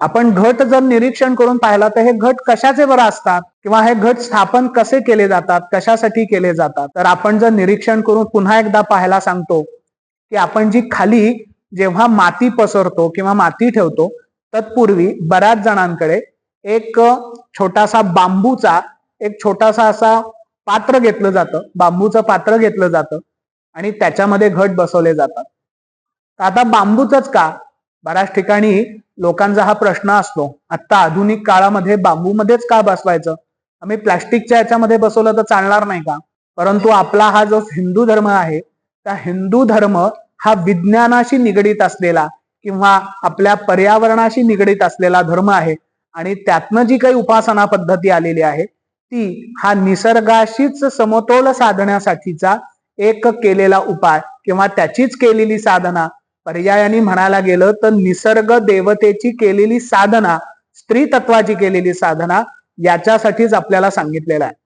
आपण घट जर निरीक्षण करून पाहिला तर हे घट कशाचे बरं असतात? किंवा हे घट स्थापन कसे केले जातात? कशासाठी केले जातात? तर आपण जर निरीक्षण करून पुन्हा एकदा पाहायला सांगतो की आपण जी खाली जेव्हा माती पसरतो किंवा माती ठेवतो तत्पूर्वी बऱ्याच जणांकडे एक छोटासा बांबूचा एक छोटासा असा पात्र घेतलं जातं. बांबूचं पात्र घेतलं जातं आणि त्याच्यामध्ये घट बसवले जातात. तर आता बांबूच का? बऱ्याच ठिकाणी लोकांचा हा प्रश्न असतो आता आधुनिक काळामध्ये बांबूमध्येच का बसवायचं? आम्ही प्लास्टिकच्या याच्यामध्ये बसवलं तर चालणार नाही का? परंतु आपला हा जो हिंदू धर्म आहे त्या हिंदू धर्म हा विज्ञानाशी निगडीत असलेला किंवा आपल्या पर्यावरणाशी निगडीत असलेला धर्म आहे. आणि त्यातनं जी काही उपासना पद्धती आलेली आहे ती हा निसर्गाशीच समतोल साधण्यासाठीचा एक केलेला उपाय किंवा त्याचीच केलेली साधना पर्यायाने म्हणायला गेलं तर निसर्ग देवतेची केलेली साधना स्त्री तत्वाची केलेली साधना याच्यासाठीच आपल्याला सांगितलेलं आहे.